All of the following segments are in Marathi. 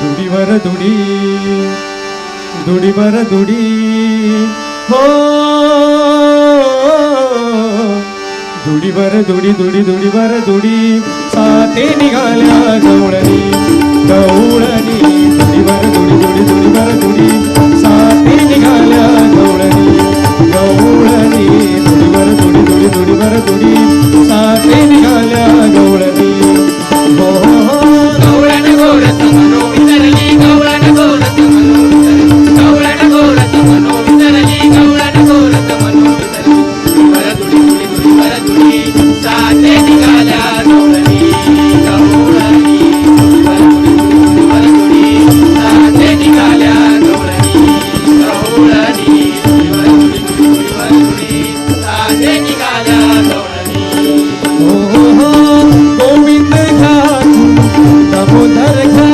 दुडीवर दुडी दुडीवर दुडी हो दुडीवर दुडी दुडी दुडीवर दुडी साते निघाल्या जवळी गोविंद घाट दामोदर घाट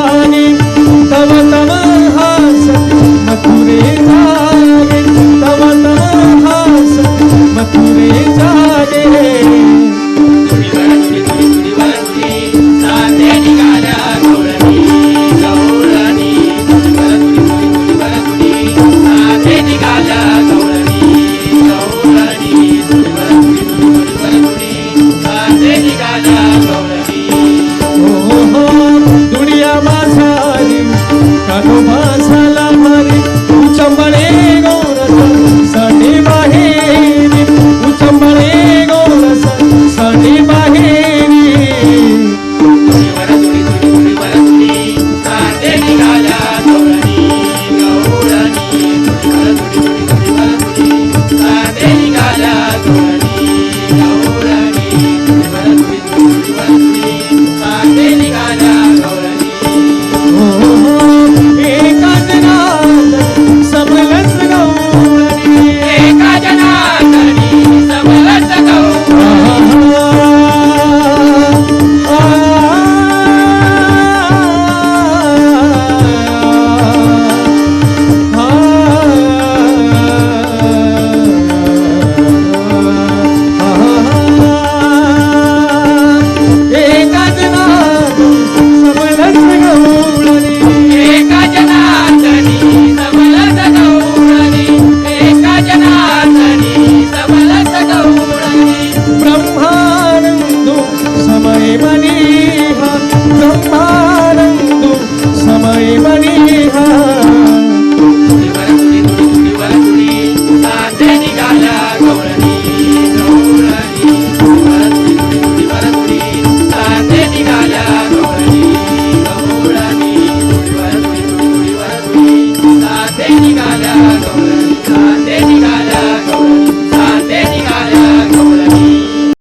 Danny